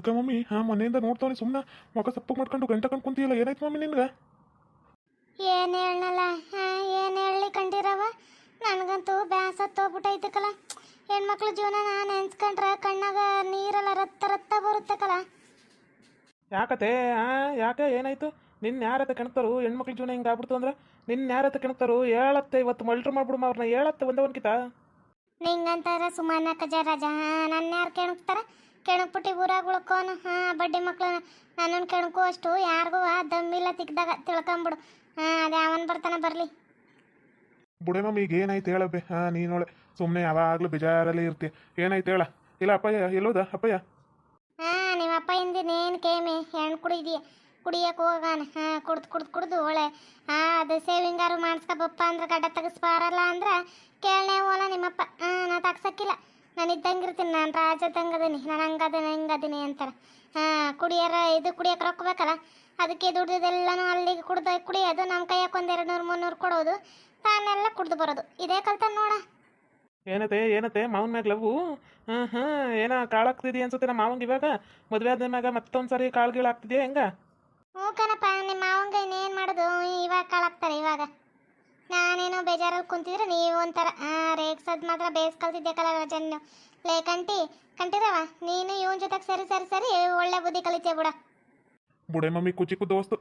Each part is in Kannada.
ಅದಕ್ಕೆ ಮಮ್ಮಿ ಹಾಂ ಮನೆಯಿಂದ ನೋಡ್ತಾವನಿ ಸುಮ್ಮನೆ ಮಗ ಸಪ್ಪಗೆ ಮಾಡ್ಕೊಂಡು ಗಂಟೆ ಕಂಡು ಕುಂತಿಯಲ್ಲ ಏನಾಯ್ತು ಮಮ್ಮಿ ನಿನ್ಗೆ? ಏನು ಹೇಳಲ್ಲ ಏನು ಹೇಳಿ ಕಂಡಿರವ? ನನಗಂತೂ ಬ್ಯಾಸತ್ತೋಗ್ಬಿಟ್ಟೈತಕಲ್ಲ ಹೆಣ್ಮಕ್ಳು ಜೀವನ ನಾನು ನೆನ್ಸ್ಕೊಂಡ್ರೆ ಕಣ್ಣಾಗ ನೀರೆಲ್ಲ ರತ್ತ ರತ್ತ ಬರುತ್ತಕಲ್ಲ ಯಾಕತೆ ಹಾ ಯಾಕೆ ಏನಾಯ್ತು? ನಿನ್ನ ಯಾರತ್ತ ಕೆಣಕ್ತಾರು ಹೆಣ್ಮಕ್ಳ ಜೀವನ ಹಿಂಗೆ ಆಗ್ಬಿಡ್ತು ಅಂದ್ರೆ? ನಿನ್ನ ಯಾರತ್ತ ಕೆಣಕ್ತಾರು ಹೇಳತ್ತೆ ಇವತ್ತು ಮಲ್ಟ್ರ್ ಮಾಡ್ಬಿಡು ಅವ್ರನ್ನ ಹೇಳತ್ತೆ ಒಂದೇ ಒಂದ್ಕಿತ? ನಿಂಗಂತಾರ ಸುಮಾನ ಕಜ ರಾಜ ಹಾಂ ನನ್ನ ಯಾರು ಕೆಣಕ್ತಾರ? ಕೆಣಕ್ಬಿಟ್ಟು ಊರಾಗ ಉಳ್ಕೋನು ಹಾಂ ಬಡ್ಡಿ ಮಕ್ಳು ನನ್ನನ್ನು ಕೆಣಕು ಅಷ್ಟು ಯಾರಿಗೂ ಆ ದಮ್ಮಿಲ್ಲ ತಿಕ್ದಾಗ ತಿಳ್ಕೊಂಬಿಡು. ಹಾಂ ಅದ ಯಾವನ್ ಬರ್ತಾನೆ ಬರಲಿ. ಬುಡೆ ಮಮ್ಮಿ ಈಗ ಏನಾಯ್ತು ಹೇಳಬ್ಬೆ ಹಾಂ ನೀನೊಳೆ ಸುಮ್ಮನೆ ಯಾವಾಗಲೂ ಬೇಜಾರಲ್ಲಿ ಇರ್ತೀಯ ಏನಾಯ್ತು ಹೇಳ? ಇಲ್ಲ ಅಪ್ಪಯ್ಯ ಎಲ್ಲೋದ? ಅಪ್ಪಯ್ಯ? ಹಾಂ ನಿಮ್ಮ ಅಪ್ಪ ಹಿಂದಿನೇನು ಕೇಮೆ? ಹೆಣ್ಣು ಕುಡಿದೀಯ ಕುಡಿಯಕ್ಕೆ ಹೋಗಾನ. ಹಾಂ ಕುಡ್ದು ಕುಡ್ದು ಕುಡ್ದು ಒಳ್ಳೆ ಹಾಂ ಅದು ಸೇವಿಂಗಾರು ಮಾಡಿಸ್ಕೊಬಪ್ಪ ಅಂದ್ರೆ ಗಡ್ಡ ತೆಗಿಸ್ಬಾರಲ್ಲ ಅಂದ್ರೆ ಕೇಳನೇ ಹೋಲ ನಿಮ್ಮಪ್ಪ. ಹಾಂ ನಾ ತಗ್ಸಕ್ಕಿಲ್ಲ. ನಾನು ಇದ್ದಂಗೆ ಇರ್ತೀನಿ ನಾನು ರಾಜದಂಗದೀನಿ ನಾನು ಹಂಗದೀನಿ ಹಿಂಗದೀನಿ ಅಂತಾರೆ. ಹಾಂ ಕುಡಿಯೋರ ಇದು ಕುಡಿಯೋಕೆ ರೊಕ್ಕ ಬೇಕಲ್ಲ ಅದಕ್ಕೆ ದುಡ್ದಿದ್ದೆಲ್ಲನೂ ಅಲ್ಲಿಗೆ ಕುಡ್ದ ಕುಡಿಯೋದು ನಮ್ಮ ಕೈಯಕ್ಕೆ ಒಂದು ಎರಡು ನೂರು ಮುನ್ನೂರು ಕೊಡೋದು ತಾನೆಲ್ಲ ಕುಡ್ದು ಬರೋದು. ಇದೇ ಕಲ್ತ ನೋಡ. ಏನತೆ ಏನತೆ ಮಾವನ ಮ್ಯಾಗ ಲವ್? ಹಾಂ ಹಾಂ ಏನೋ ಕಾಳಾಗ್ತಿದೆಯಾ ಅನ್ಸುತ್ತೆ ನಮ್ಮ ಮಾವಂಗೆ ಇವಾಗ? ಮದುವೆ ಆದ ಮ್ಯಾಗ ಮತ್ತೊಂದು ಸಾರಿ ಕಾಳು ಗೀಳು ಆಗ್ತಿದೆಯಾ ಹೆಂಗ? ಹ್ಞೂ ಕಣಪ್ಪ ನಿಮ್ಮ ಮಾವಂಗ ಇನ್ನೇನು ಮಾಡೋದು? ಇವಾಗ ಕಾಳಾಗ್ತಾರೆ ಇವಾಗ. ನಾನೇನೋ ಬೇಜಾರಲ್ಲಿ ಕುಂತಿದ್ರೆ ನೀವು ಒಂಥರ ರೇಗ್ಸೋದು ಮಾತ್ರ ಬೇಸ್ ಕಲ್ತಿದ್ದೆ ರಜನ್ನು. ಲೇ ಕಂಟಿ ಕಂಟಿರವ ನೀನು ಇವನ್ ಜೊತೆಗೆ ಸರಿ ಸರಿ ಸರಿ ಒಳ್ಳೆ ಬುದ್ಧಿ ಕಲಿತೆ ಬಿಡ. ಬುಡೆ ಮಮ್ಮಿ ಕುಚಿಕ್ಕು ದೋಸ್ತು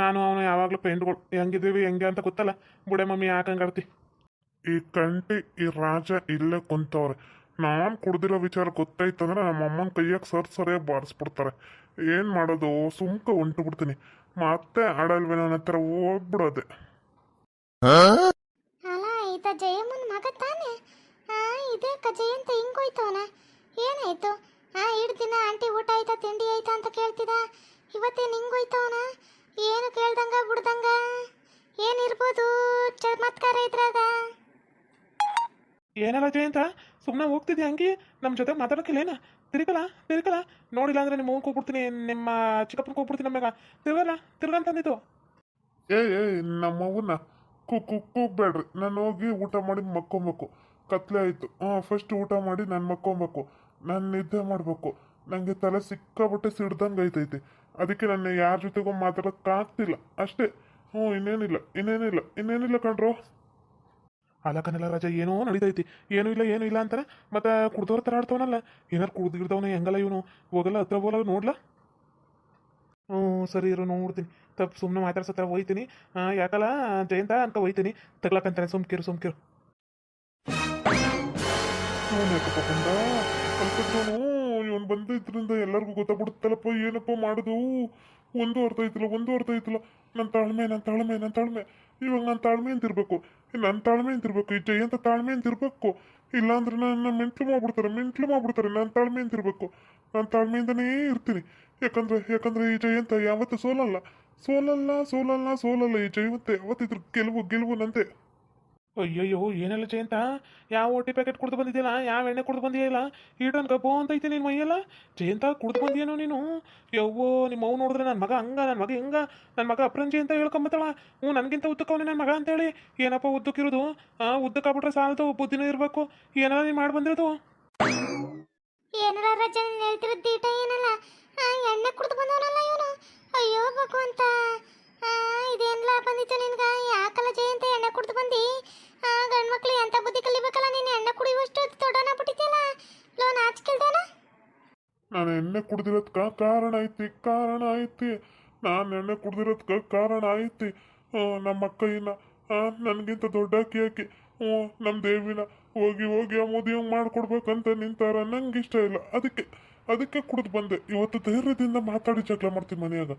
ನಾನು ಅವನು ಯಾವಾಗಲೂ ಫ್ರೆಂಡ್ಗಳು ಹೆಂಗಿದ್ದೀವಿ ಹೆಂಗೆ ಅಂತ ಗೊತ್ತಲ್ಲ? ಬುಡೆ ಮಮ್ಮಿ ಯಾಕಂಗಾಡ್ತಿ ಈ ಕಂಟಿ ಈ ರಾಜ ಇಲ್ಲೇ ಕುಂತವ್ರೆ. ನಾನು ಕುಡ್ದಿರೋ ವಿಚಾರ ಗೊತ್ತಾಯ್ತಂದ್ರೆ ನಮ್ಮ ಅಮ್ಮನ ಕೈಯಾಗ ಸರ್ ಸರಿಯಾಗಿ ಬಾರಿಸ್ಬಿಡ್ತಾರೆ. ಏನು ಮಾಡೋದು ಸುಮ್ಕ ಹೊಂಟು ಬಿಡ್ತೀನಿ ಮತ್ತೆ ಆಡಲ್ವೇನೋ ಹತ್ರ ಹೋಗ್ಬಿಡೋದೆ. ಅಲ್ಲ ಈತ ಜಯಮ್ಮನ ಮಗ ತಾನೆ. ಇದೆ ಇದೇ ಅಂತ ಜಯಂತ ಹಿಂಗೋಯ್ತವನ ಏನಾಯ್ತು? ಆ ಇಡ್ ದಿನ ಆಂಟಿ ಊಟ ಆಯ್ತಾ ತಿಂಡಿ ಆಯ್ತಾ ಅಂತ ಕೇಳ್ತಿದ. ಇವತ್ತೇನು ಹಿಂಗೋಯ್ತವನ ಏನು ಕೇಳ್ದಂಗ ಬಿಡ್ದಂಗ? ಏನಿರ್ಬೋದು ಚಮತ್ಕಾರ ಇದ್ರಾಗ. ಏನಲ್ಲ ಜಯಂತ? ಸುಮ್ಮನೆ ಹೋಗ್ತಿದ್ದೆ ಹಂಗೆ? ನಮ್ಮ ಜೊತೆ ಮಾತಾಡೋಕ್ಕಿಲ್ಲೇನ ತಿರುಗಲ್ಲ ತಿರುಗಲ್ಲ. ನೋಡಿಲ್ಲ ಅಂದ್ರೆ ನಿಮ್ಮ ಅವ್ವನ್ ಹೋಗ್ಬಿಡ್ತೀನಿ ನಿಮ್ಮ ಚಿಕ್ಕಪ್ಪನ ಹೋಗ್ಬಿಡ್ತೀನಿ ನಮ್ಯಾಗ ತಿರುಗಲ್ಲ ತಿರ್ಗಂತಂದಿದ್ದು. ಏ ಏ ಕು ಕೂಗ್ಬೇಡ್ರಿ ನಾನು ಹೋಗಿ ಊಟ ಮಾಡಿ ಮಕ್ಕೊಬೇಕು. ಕತ್ಲೆ ಆಯಿತು. ಹಾಂ ಫಸ್ಟ್ ಊಟ ಮಾಡಿ ನಾನು ಮಕ್ಕೊಬೇಕು. ನಾನು ನಿದ್ದೆ ಮಾಡಬೇಕು. ನನಗೆ ತಲೆ ಸಿಕ್ಕಾಬಿಟ್ಟೆ ಸಿಡ್ದಂಗೆ ಐತೈತಿ. ಅದಕ್ಕೆ ನಾನು ಯಾರ ಜೊತೆಗೂ ಮಾತಾಡೋಕ್ಕಾಗ್ತಿಲ್ಲ. ಅಷ್ಟೇ. ಹ್ಞೂ, ಇನ್ನೇನಿಲ್ಲ ಇನ್ನೇನಿಲ್ಲ ಇನ್ನೇನಿಲ್ಲ ಕಣ್ರೋ. ಅಲ್ಲ ಕನ್ನಡ ರಾಜ, ಏನೋ ನಡೀತೈತಿ. ಏನೂ ಇಲ್ಲ ಏನೂ ಇಲ್ಲ ಅಂತಾರೆ ಮತ್ತೆ ಕುಡ್ದವ್ರ ಥರ ಆಡ್ತವನಲ್ಲ. ಏನಾರು ಕುಡ್ದಿರ್ದವನ ಹೆಂಗಲ್ಲ ಇವನು. ಹೋಗಲ್ಲ, ಹತ್ರ ಹೋಗಲ್ಲ, ನೋಡ್ಲಾ? ಹ್ಞೂ, ಸರಿ ಇರೋ ನೋಡ್ತೀನಿ ತಪ್ಪು ಸುಮ್ಮನೆ ಮಾತಾಡ್ಸತ್ರ ಹೋಯ್ತೀನಿ ಯಾಕಲ್ಲ, ಜಯಂತ ಅನ್ಕ ಹೋಯ್ತೀನಿ ತಗ್ಲಾಕಂತಾನೆ ಸುಮ್ಕಿರು ಸುಮ್ಕಿರು ಅವನೇಕಪ್ಪ ಕಂಡ ಕಲ್ಪಿದ್ದವನು ಇವನು ಬಂದಿದ್ರಿಂದ ಎಲ್ಲರಿಗೂ ಗೊತ್ತಾಗ್ಬಿಡುತ್ತಲ್ಲಪ್ಪ, ಏನಪ್ಪ ಮಾಡುದು? ಒಂದು ಅರ್ಥ ಐತಿಲ್ಲ ಒಂದು ಅರ್ಥ ಐತಿಲ್ಲ ನನ್ನ ತಾಳ್ಮೆ ನನ್ನ ತಾಳ್ಮೆ ನನ್ನ ತಾಳ್ಮೆ. ಇವಾಗ ನನ್ನ ತಾಳ್ಮೆ ಅಂತಿರ್ಬೇಕು. ನನ್ನ ತಾಳ್ಮೆ ಅಂತಿರ್ಬೇಕು. ಈ ಜಯಂತ ತಾಳ್ಮೆ ಅಂತ ಇರ್ಬೇಕು ಇಲ್ಲಾಂದ್ರೆ ನನ್ನ ಮೆಂಟ್ಲು ಮಾಡ್ಬಿಡ್ತಾರೆ ಮೆಂಟ್ಲು ಮಾಡ್ಬಿಡ್ತಾರೆ. ನಾನು ತಾಳ್ಮೆಯಿಂದ ಇರಬೇಕು. ನಾನು ತಾಳ್ಮೆಯಿಂದನೇ ಇರ್ತೀನಿ. ಯಾಕಂದ್ರೆ ಯಾಕಂದ್ರೆ ಈ ಜಯಂತ ಯಾವತ್ತೂ ಸೋಲಲ್ಲ. ಸೋಲಲ್ಲ ಸೋಲಲ್ಲ ಸೋಲಲ್ಲ ಈ ಜಯವಂತ ಯಾವತ್ತಿದ್ರು ಗೆಲುವು ಗೆಲುವು ನಂತೆ ಅಯ್ಯಯ್ಯೋ ಏನೆಲ್ಲ ಜಯಂತ? ಯಾವ ಓಟಿ ಪ್ಯಾಕೆಟ್ ಕುಡ್ದು ಬಂದಿದ್ದಿಲ್ಲ ಯಾವ ಎಣ್ಣೆ ಕುಡ್ದು ಬಂದಿಯಲ್ಲ ಈಟನ್ ಕಬ್ಬು ಅಂತ ಐತೆ ನಿನ್ನ ಮೈಯಲ್ಲ? ಜಯಂತ ಕುಡ್ದು ಬಂದಿಯೇನೋ ನೀನು? ಯವ್ವೋ ನಿಮ್ಮ ಅವ್ ನೋಡಿದ್ರೆ ನನ್ನ ಮಗ ಹಂಗ ನನ್ನ ಮಗ ಹಿಂಗ ನನ್ನ ಮಗ ಅಪ್ರಂಜಿ ಅಂತ ಹೇಳ್ಕೊಂಬತ್ತಳ. ಹ್ಞೂ ನನಗಿಂತ ಉದ್ದಕ್ಕವನೇ ನನ್ನ ಮಗ ಅಂತೇಳಿ. ಏನಪ್ಪ ಉದ್ದಕ್ಕಿರೋದು ಆ ಉದ್ದಕ್ಕಾಗ್ಬಿಟ್ರೆ ಸಾಲದು ಬುದ್ಧಿನೂ ಇರಬೇಕು. ಏನಾರ ನೀನು ಮಾಡಿ ಬಂದಿರೋದು? ಏನಾರ ಏನಲ್ಲ. ಎಣ್ಣೆ ಕುಡ್ದು ಬಂದವನಲ್ಲ ಇವನು. ಅಯ್ಯೋ ಭಗವಂತ. ಆ, ಇದೇನ್ಲ ಬಂದಿತ್ತು ನಿನ್ಗ? ಯಾಕಲ್ಲ ಜಯಂತ ಎಣ್ಣೆ ಕುಡ್ದು ಬಂದಿ? ಆ ಗಂಡ್ಮಕ್ಳು ಎಂತ ಬುದ್ಧಿ ಕಲಿಬೇಕಲ್ಲ ನೀನು? ಎಣ್ಣೆ ಕುಡಿಯುವಷ್ಟು ದೊಡ್ಡನ ಬಿಟ್ಟಿದ್ಯಲ್ಲ? ಲೋನ್ ಆಚ್ಕಿಲ್ದಾನ ನಾನು ಎಣ್ಣೆ ಕುಡ್ದಿರೋದ್ಕ ಕಾರಣ ಐತಿ ಕಾರಣ ಐತಿ. ನಾನು ಎಣ್ಣೆ ಕುಡ್ದಿರೋದ್ಕ ಕಾರಣ ಐತಿ. ನಮ್ಮ ನಮ್ಮ ಇನ್ನ ನನಗಿಂತ ದೊಡ್ಡ ಅಕ್ಕಿ ಹಾಕಿ ಹ್ಞೂ ನಮ್ಮ ದೇವಿನ ಹೋಗಿ ಹೋಗಿ ಆ ಹಂಗೆ ಮಾಡ್ಕೊಡ್ಬೇಕಂತ ನಿಂತಾರ. ನಂಗೆ ಇಷ್ಟ ಇಲ್ಲ. ಅದಕ್ಕೆ ಅದಕ್ಕೆ ಕುಡಿದು ಬಂದೆ. ಇವತ್ತು ಧೈರ್ಯದಿಂದ ಮಾತಾಡಿ ಜಗಳ ಮಾಡ್ತೀನಿ ಮನೆಯಾಗ.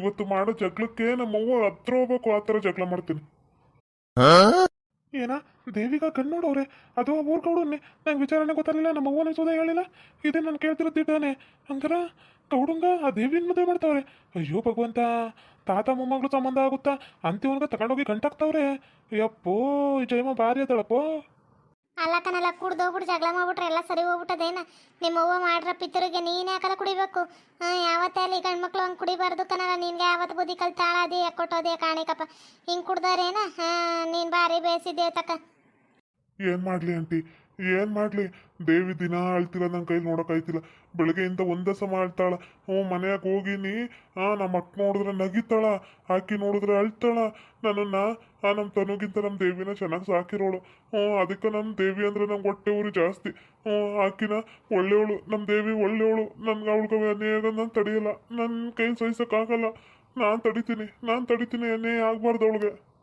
ಇವತ್ತು ಮಾಡೋ ಜಗಳಕ್ಕೆ ನಮ್ಮವ್ವ ಹತ್ರ ಹೋಗ್ಬೇಕು ಆ ಥರ ಜಗಳ ಮಾಡ್ತೀನಿ. ಏನ? ದೇವಿಗ ಕಣ್ಣು ನೋಡೋರೆ. ಅದು ಆ ಊರ್ ಗೌಡನ್ನೇ ನಂಗೆ ವಿಚಾರಣೆ ಗೊತ್ತಿರಲಿಲ್ಲ ನಮ್ಮ ಅವ್ವನ ಸೋದ ಹೇಳಿಲ್ಲ. ಇದೇ ನಾನು ಕೇಳ್ತಿರೋದಿದ್ದಾನೆ ಹಂಗಾರ ಗೌಡಂಗ ಆ ದೇವಿನ ಮದುವೆ ಮಾಡ್ತಾವ್ರೆ. ಅಯ್ಯೋ ಭಗವಂತ, ತಾತ ಮೊಮ್ಮಗಳು ಸಂಬಂಧ ಆಗುತ್ತಾ? ಅಂತಿವನ್ಗ ತಗೊಂಡೋಗಿ ಗಂಟಾಕ್ತಾವ್ರೆ. ಯಪ್ಪೋ ಜಯಮ್ಮ ಭಾರಿ ಅದಳಪ್ಪೋ. ಅಲ್ಲ ಕನಲ್ಲ ಕುಡ್ದು ಹೋಗ್ಬಿಟ್ಟು ಜಗಳ ಮಾಡ್ಬಿಟ್ರೆ ಎಲ್ಲ ಸರಿ ಹೋಗ್ಬಿಟ್ಟದೇನ? ನಿಮ್ಮ ಅವ್ವ ಮಾಡ್ರ ಪಿತ್ತರಿಗೆ ನೀನ್ ಯಾಕಲ್ಲ ಕುಡಿಬೇಕು? ಯಾವತ್ತೇ ಅಲ್ಲಿ ಗಂಡ್ಮಕ್ಳು ಹಂಗೆ ಕುಡಿಬಾರ್ದು ಕನಲ್ಲ ನಿನಗೆ ಯಾವತ್ತು ಬುದ್ಧಿ ಕಲ್ತಾಳದಿ ಕೊಟ್ಟೋದೆ ಕಾಣಿಕಪ್ಪ. ಹಿಂಗೆ ಕುಡ್ದಾರೇನ? ಹಾ, ನೀನ್ ಭಾರಿ ಬೇಯಿಸಿದ್ದೆ ತಕ್ಕ ಏನ್ ಮಾಡ್ಲಿ ಆಂಟಿ? ಏನ್ ಮಾಡ್ಲಿ? ದೇವಿ ದಿನ ಅಳ್ತಿಲ್ಲ ನನ್ನ ಕೈಲಿ ನೋಡಕ್ಕಾಯ್ತಿಲ್ಲ ಬೆಳಗ್ಗೆಯಿಂದ ಒಂದೇ ಸಮ ಅಳ್ತಾಳ ಹ್ಞೂ, ಮನ್ಯಾಗ ಹೋಗಿನಿ. ಆ ನಮ್ಮ ಅಕ್ಕ ನೋಡಿದ್ರೆ ನಗಿತಾಳ. ಆಕಿ ನೋಡಿದ್ರೆ ಅಳ್ತಾಳ. ನನ್ನನ್ನ, ಆ ನಮ್ಮ ತನುಗಿಂತ ನಮ್ಮ ದೇವಿನ ಚೆನ್ನಾಗಿ ಸಾಕಿರೋಳು. ಹ್ಞೂ, ಅದಕ್ಕೆ ನಮ್ಮ ದೇವಿ ಅಂದ್ರೆ ನಂಗೆ ಹೊಟ್ಟೆ ಊರಿ ಜಾಸ್ತಿ. ಹ್ಞೂ, ಆಕಿನ ಒಳ್ಳೆಯವಳು ನಮ್ಮ ದೇವಿ ಒಳ್ಳೆಯವಳು ನನ್ಗೆ ಅವಳಿಗೆ ಅನ್ಯಾಯ ನಾನು ತಡೆಯಲ್ಲ. ನನ್ನ ಕೈ ಸಹಿಸೋಕ್ಕಾಗಲ್ಲ ನಾನು ತಡಿತೀನಿ ನಾನು ತಡಿತೀನಿ ಅನ್ಯಾಯ ಆಗಬಾರ್ದು ಅವಳಿಗೆ.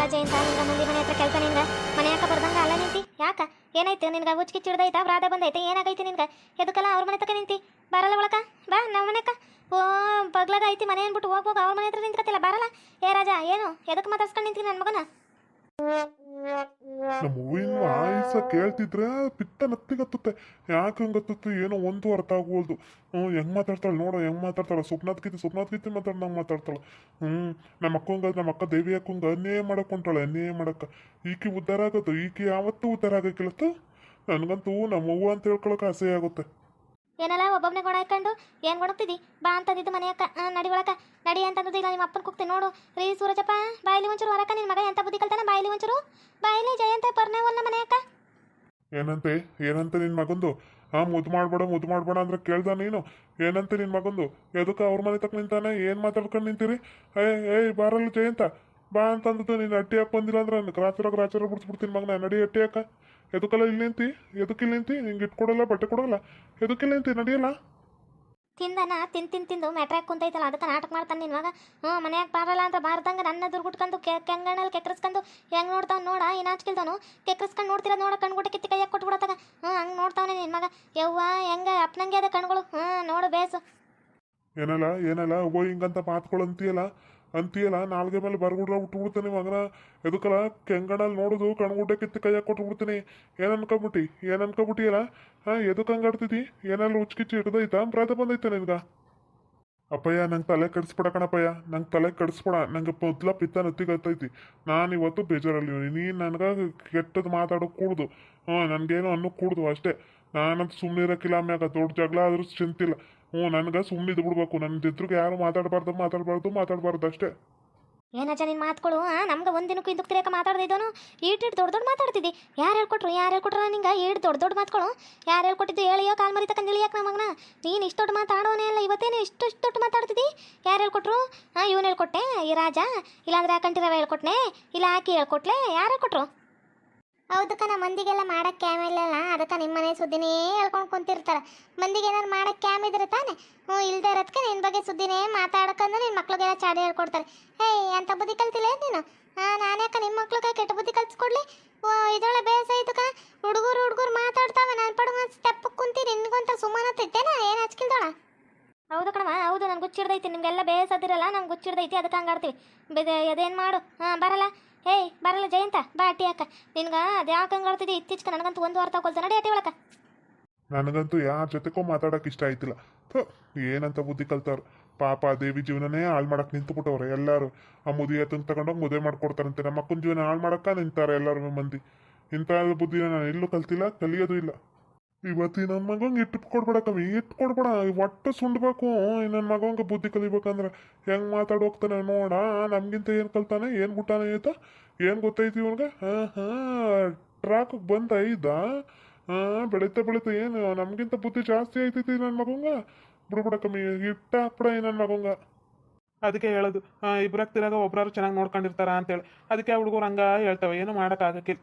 ಏನೆಲ್ಲ ಜಯಂತ ನಿಂಗ ಮುಂದೆ ಮನೆ ಹತ್ರ ಕೆಲಸ ನಿಂಗ ಮನೆ ಯಾಕ ಬರ್ದಂಗ ಅಲ್ಲ ನಿಂತಿ? ಯಾಕ? ಏನಾಯ್ತು? ನಿನ್ಗ ಹುಚ್ಕಿ ಚಿಡ್ದೈತಾ ವ್ರಾದ ಬಂದೈತೆ, ಏನಾಗೈತಿ ನಿನ್ಗ? ಎದಕ್ಕಲ್ಲ ಅವ್ರ ಮನೆ ತಕ ನಿಂತಿ? ಬರಲ್ಲ ಒಳಕ? ಬಾ ನಮ್ಮ ಮನೆಕ. ಓ ಬಗ್ಲಾಗ ಐತಿ ಮನೆ ಅನ್ಬಿಟ್ಟು ಹೋಗ್ ಹೋಗ ಅವ್ರ ಮನೆ ಹತ್ರ ನಿಂತ್ಕತ್ತಿಲ್ಲ ಬರಲ್ಲ? ಏ ರಾಜ, ಏನು? ಎದಕ್ಕೆ ಮಾತಾಡ್ಸ್ಕೊಂಡು ನಿಂತೀನಿ ನನ್ನ ಮಗನ? ನಮ್ಮ ಹೂವಿನ ಆಯಸ ಕೇಳ್ತಿದ್ರೆ ಪಿತ್ತ ನತ್ತಿಗತ್ತುತ್ತೆ ಯಾಕೆ ಹಂಗತ್ತುತ್ತೆ? ಏನೋ ಒಂದು ಅರ್ಥ ಆಗೋಲ್ದು ಹ್ಞೂ ಹೆಂಗ್ ಮಾತಾಡ್ತಾಳೆ ನೋಡು, ಹೆಂಗ್ ಮಾತಾಡ್ತಾಳೆ? ಸ್ವಪ್ನದ ಕೀತಿ ಸ್ವಪ್ನದ ಗೀತಿ ಮಾತಾಡ್ದಂಗೆ ಮಾತಾಡ್ತಾಳೆ. ಹ್ಞೂ ನಮ್ಮ ಅಕ್ಕಂಗ, ನಮ್ಮ ಅಕ್ಕ ದೇವಿ ಅಕ್ಕಂಗ ಅನ್ಯಾಯ ಮಾಡಕ್ ಹೊಂಟಾಳೆ ಅನ್ಯಾಯ ಮಾಡಕ್ಕ. ಈಕೆ ಉದ್ಧಾರ ಆಗೋದು ಈಕೆ ಯಾವತ್ತೂ ಉದ್ಧಾರ ಆಗಕ್ಕಿಲ್ಲತ್ತು? ನನಗಂತೂ ನಮ್ಮ ಹೂವು ಅಂತ ಹೇಳ್ಕೊಳಕ್ಕೆ ಆಸೆ ಆಗುತ್ತೆ. ಏನೆಲ್ಲ ಒಬ್ಬೊಬ್ಬನೇ ಗೊಣ ಹಾಕೊಂಡು ಏನು ಗೊಣಗ್ತಿದ್ದಿ ಬಾ ಅಂತಂದಿದ್ದು ಮನೆ ಅಕ್ಕ ನಡಿ ಒಳಕ. ನಡಿ ಇಲ್ಲ, ನಿಮ್ಮ ಅಪ್ಪನ ಕೂಗ್ತೀನಿ ನೋಡು. ರೀ, ಸೂರಜಪ್ಪ, ಬಾಯಿಲಿ ಒಂಚೂರು ಹೊರಕ ನಿನ್ನ ಮಗ ಎಂತ ಬುದ್ಧಿ ಕಲ್ತಾನ? ಬಾಯಿಲಿ ಒಂಚೂರು. ಬಾಯಿಲಿ ಜಯಂತ ಪರ್ನೇವಲ್ಲ ಮನೆ ಅಕ್ಕ. ಏನಂತೆ? ಏನಂತ ನಿನ್ ಮಗಂದು? ಹಾ ಮುದ್ದು ಮಾಡ್ಬೇಡ ಮುದ್ದು ಮಾಡ್ಬೇಡ ಅಂದ್ರೆ ಕೇಳ್ದ ನೀನು? ಏನಂತ ನಿನ್ ಮಗಂದು? ಎದಕ್ಕೆ ಅವ್ರ ಮನೆ ತಕ್ಕ ನಿಂತಾನೆ? ಏನು ಮಾತಾಡ್ಕೊಂಡು ನಿಂತೀರಿ? ಏಯ್ ಏಯ್, ಬಾರಲ್ಲ ಜಯಂತ. ಬಾ ಅಂತಂದದ್ದು ನೀನು ಅಟ್ಟಿ ಹಾಕಿ ಬಂದಿಲ್ಲ ಅಂದ್ರೆ ನನಗೆ ಕ್ರಾಚರ ರಾತ್ರಿ ಬಿಡ್ಸ್ಬಿಡ್ತೀನಿ ನಾನು ನಡಿ ಅಟ್ಟಿ ಹಾಕ. ಎದಕ್ಕೆಲ್ಲ ಇಲ್ಲಿ ನಿಂತಿ? ಎದಕ್ಕೆ ಇಲ್ಲಿ ನಿಂತಿ? ನಿಂಗೆ ಇಟ್ಕೊಡಲ್ಲ ಬಟ್ಟೆ ಕೊಡಲ್ಲ. ಎದಕ್ಕೆ ಇಲ್ಲಿ ನಿಂತಿ? ನಡಿಯಲ್ಲ? ತಿಂದನ ತಿನ್ ತಿನ್ ತಿಂದು ಮೆಟ್ರಾಕ್ ಕುಂತೈತಲ್ಲ, ಅದಕ್ಕೆ ನಾಟಕ ಮಾಡ್ತಾನೆ ಮಗ ಹ್ಞೂ ಮನ್ಯಾಗ ಬಾರಲ್ಲ ಅಂತ ಬಾರ್ದಂಗೆ ನನ್ನ ದುರ್ಗುಟ್ಕೊಂಡು ಕೆ ಕೆಂಗಣ್ಣಲ್ಲಿ ಕೆಕ್ಕರಿಸ್ಕೊಂಡು ಹೆಂಗೆ ನೋಡ್ತಾವ್ ನೋಡ, ಈ ಹಚ್ಕಿಲ್ತಾನು ಕೆಕ್ಕರಿಸ್ಕೊಂಡು ನೋಡ್ತಿರ ನೋಡ, ಕಣ್ಗುಟ ಕಿತ್ತಿ ಕೈಯಾಗ ಕೊಟ್ಬಿಡತ್ತಾಗ. ಹ್ಞೂ ಹಂಗೆ ನೋಡ್ತಾವನೆ ನಿನ್ ಮಗ. ಯವ್ವ, ಹೆಂಗೆ ಅಪ್ಪನಂಗೆ ಅದ ಕಣ್ಗಳು? ಹ್ಞೂ ನೋಡು, ಬೇಸು. ಏನಲ್ಲ ಏನಲ್ಲ, ಓ, ಹಿಂಗಂತ ಮಾತುಗಳು ಅಂತೀಯಲ್ಲ ಅಂತೀಯಲ್ಲ, ನಾಲ್ಗೆ ಮೇಲೆ ಬರ್ಗುಡ್ರ ಬಿಟ್ಬಿಡ್ತೀನಿ ಮಗನ ಎದಕ್ಕಲ್ಲ ಕೆಂಗಣಲ್ಲಿ ನೋಡುದು, ಕಣ್ಗುಡ್ಡ ಕಿತ್ತು ಕೈಯಾಗ ಕೊಟ್ಬಿಡ್ತೀನಿ. ಏನು ಅನ್ಕೊಂಬಿಟ್ಟಿ, ಏನು ಅನ್ಕೊಂಬಿಟ್ಟಿಯಲ್ಲ? ಹಾಂ ಎದಕ್ಕೆ ಹಂಗಾಡ್ತಿದ್ದಿ ಏನೆಲ್ಲ ಉಚ್ಕಿಚ್ಚಿ ಹಿಡ್ದೈತಾ ಪ್ರಾತ ಬಂದೈತೆ ನಿನ್ಗ. ಅಪ್ಪಯ್ಯ, ನಂಗೆ ತಲೆ ಕೆಡಿಸ್ಬಿಡ ಕಣಪ್ಪಯ್ಯ, ನಂಗೆ ತಲೆ ಕೆಡಿಸ್ಬಿಡ. ನಂಗೆ ಮೊದ್ಲ ಪಿತ್ತ ನತ್ತಿಗತ್ತೈತಿ ನಾನು ಇವತ್ತು ಬೇಜಾರಲ್ಲಿ ನೀನು ನನಗೆ ಕೆಟ್ಟದ್ದು ಮಾತಾಡೋಕೆ ಕೂಡ್ದು. ಹಾಂ, ನನಗೇನು ಅನ್ನೋ ಕೂಡ್ದು ಅಷ್ಟೇ. ನಾನಂತ ಸುಮ್ಮನೆ ಇರೋಕ್ಕಿಲ್ಲ ಆಮ್ಯಾಗ ದೊಡ್ಡ ಜಗಳ ಆದರೂ ಚಿಂತಿಲ್ಲ. ಹ್ಞೂ, ನನಗೆ ಸುಮ್ಮನೆ ಇದ್ದು ಬಿಡ್ಬೇಕು. ನನ್ನ ಎದುರಿಗೆ ಯಾರು ಮಾತಾಡಬಾರ್ದು ಮಾತಾಡಬಾರ್ದು ಮಾತಾಡಬಾರ್ದು ಅಷ್ಟೇ. ಏನಜ್ಜ ನಿನ್ ಮಾತುಗಳು ಆ? ನಮ್ಗೆ ಒಂದು ದಿನಕ್ಕೂ ಇದಕ್ಕೆ ತಿರಕ ಮಾತಾಡ್ದಿದ್ದೋನು ಈಟ್ ಇಟ್ಟು ದೊಡ್ಡ ದೊಡ್ಡ ಮಾತಾಡ್ತಿದ್ದಿ. ಯಾರು ಹೇಳ್ಕೊಟ್ರು? ಯಾರು ಹೇಳ್ಕೊಟ್ರ ನಿಂಗೆ? ಈಟ್, ದೊಡ್ಡ ದೊಡ್ಡ ಮಾತುಗಳು ಯಾರು ಹೇಳ್ಕೊಟ್ಟಿದ್ದು ಹೇಳಿಯೋ ಕಾಲ್ ಮರಿ ತಕ್ಕಂದು ಯಾಕೆ ಮಗನ. ನೀನು ಇಷ್ಟು ದೊಡ್ಡ ಮಾತಾಡೋನೇ ಇಲ್ಲ. ಇವತ್ತೇನು ಇಷ್ಟು ಇಷ್ಟು ದೊಡ್ಡ ಮಾತಾಡ್ತಿದ್ದಿ ಯಾರು ಹೇಳ್ಕೊಟ್ರು? ಹಾಂ ಇವನು ಹೇಳ್ಕೊಟ್ಟೆ ಈ ರಾಜ. ಇಲ್ಲಾಂದ್ರೆ ಕಂಠಿರವ ಹೇಳ್ಕೊಟ್ನೆ, ಇಲ್ಲ ಆಕಿ ಹೇಳ್ಕೊಟ್ಲೆ, ಯಾರು ಹೇಳ್ಕೊಟ್ರು? ಹೌದಕ್ಕ ನಮ್ಮ ಮಂದಿಗೆಲ್ಲ ಮಾಡಕ್ಕೆ ಕ್ಯಾಮ್ ಇಲ್ಲಲ್ಲ, ಅದಕ್ಕೆ ನಿಮ್ಮ ಮನೆ ಸುದ್ದಿನೇ ಹೇಳ್ಕೊಂಡು ಕುಂತಿರ್ತಾರೆ. ಮಂದಿಗೆ ಏನಾರು ಮಾಡಕ್ಕೆ ಕ್ಯಾಮ್ ಇದ್ರೆ ತಾನೆ? ಹ್ಞೂ, ಇಲ್ದೇ ಇರೋದಕ್ಕೆ ನಿನ್ನ ಬಗ್ಗೆ ಸುದ್ದಿನೇ ಮಾತಾಡ್ಕೊಂಡು ನಿನ್ನ ಮಕ್ಳಿಗೆಲ್ಲ ಚಾಡಿ ಹೇಳ್ಕೊಡ್ತಾರೆ. ಏಯ್, ಅಂತ ಬುದ್ಧಿ ಕಲ್ತಿಲ್ಲ ನೀನು? ಹಾಂ ನಾನ್ಯಾಕ ನಿಮ್ಮ ಮಕ್ಳಿಗೆ ಕೆಟ್ಟ ಬುದ್ಧಿ ಕಲ್ಸ್ಕೊಡ್ಲಿ? ಇದೊಳೆ ಬೇಸ ಐತಕ ಹುಡುಗರು ಹುಡುಗರು ಮಾತಾಡ್ತಾವೆ, ನಾನು ಪಡುವ ಸ್ಟೆಪ್ ಕುಂತಿ ನಿನ್ಗೊಂತ ನಾ, ಏನು ಹಚ್ಕಿಲ್ದೋಳ? ಹೌದು ಕಣವಾ ಹೌದು ನನ್ಗೆ ಗುಚ್ಚಿಡ್ದೈತಿ ನಿಮಗೆಲ್ಲ ಬೇಸದಿರಲ್ಲ ನಂಗೆ ಗುಚ್ಚಿಡ್ದೈತಿ ಅದಕ್ಕೆ ಹಂಗಾಡ್ತೀವಿ. ಅದೇನು ಮಾಡು? ಹಾಂ, ಬರಲ್ಲ. ಏಯ್ ಬರಲ್ಲ ಜಯಂತ, ಬಾ ಅಟ್ಟಿ ಅಕ್ಕ. ನಿನ್ಗ ಅದು ಯಾಕೆ ಇತ್ತೀಚೆಗೆ ನನಗಂತೂ ಒಂದು ವಾರ ತಗೊಳ್ತಾ ನಡಿ ಅಟ್ಟಿ ಒಳಕ. ನನಗಂತೂ ಯಾರ ಜೊತೆಗೂ ಮಾತಾಡೋಕೆ ಇಷ್ಟ ಆಯ್ತಿಲ್ಲ. ಏನಂತ ಬುದ್ಧಿ ಕಲ್ತವ್ರು. ಪಾಪ ದೇವಿ ಜೀವನನೇ ಹಾಳು ಮಾಡಕ್ ನಿಂತು ಬಿಟ್ಟವ್ರೆ ಎಲ್ಲರೂ. ಆ ಮುದಿ ಎತ್ತಂಗೆ ತಗೊಂಡೋಗಿ ಮದುವೆ ಮಾಡ್ಕೊಡ್ತಾರಂತೆ. ನಮ್ಮ ಜೀವನ ಹಾಳು ಮಾಡಕ್ಕ ನಿಂತಾರೆ ಎಲ್ಲರೂ ಮಂದಿ. ಇಂಥ ಬುದ್ಧಿನ ನಾನು ಎಲ್ಲೂ ಕಲ್ತಿಲ್ಲ, ಕಲಿಯೋದು ಇಲ್ಲ. ಇವತ್ತು ನನ್ನ ಮಗಂಗೆ ಇಟ್ಟು ಕೊಡ್ಬೇಡ ಕಮ್ಮಿ ಇಟ್ಟು ಕೊಡ್ಬೇಡ ಒಟ್ಟು ಸುಂಡ್ಬೇಕು ನನ್ನ ಮಗಂಗೆ ಬುದ್ಧಿ ಕಲಿಬೇಕಂದ್ರೆ. ಹೆಂಗೆ ಮಾತಾಡ್ ಹೋಗ್ತಾನೆ ನೋಡ, ನಮಗಿಂತ ಏನು ಕಲ್ತಾನೆ, ಏನು ಬಿಟ್ಟಾನೆ ಐತ ಏನು ಗೊತ್ತೈತಿ ಇವನಿಗೆ? ಹಾಂ ಹಾಂ ಟ್ರಾಕಿಗೆ ಬಂದ ಐದಾ? ಹಾಂ, ಬೆಳೀತಾ ಬೆಳೀತಾ ಏನು, ನಮಗಿಂತ ಬುದ್ಧಿ ಜಾಸ್ತಿ ಐತೈತಿ ನನ್ನ ಮಗಂಗೆ? ಬಿಡ್ಬೇಡ ಕಮ್ಮಿ ಇಟ್ಟ ಹಾಕ್ಬಿಡ ನನ್ನ ಮಗಂಗೆ. ಅದಕ್ಕೆ ಹೇಳೋದು ಇಬ್ಬರಾಗ ತಿರಾಗ ಒಬ್ರಾರು ಚೆನ್ನಾಗಿ ನೋಡ್ಕೊಂಡಿರ್ತಾರ ಅಂತೇಳಿ. ಅದಕ್ಕೆ ಹುಡುಗರು ಹಂಗೆ ಹೇಳ್ತವೆ, ಏನು ಮಾಡೋಕ್ಕಾಗಕ್ಕಿಲ್ಲ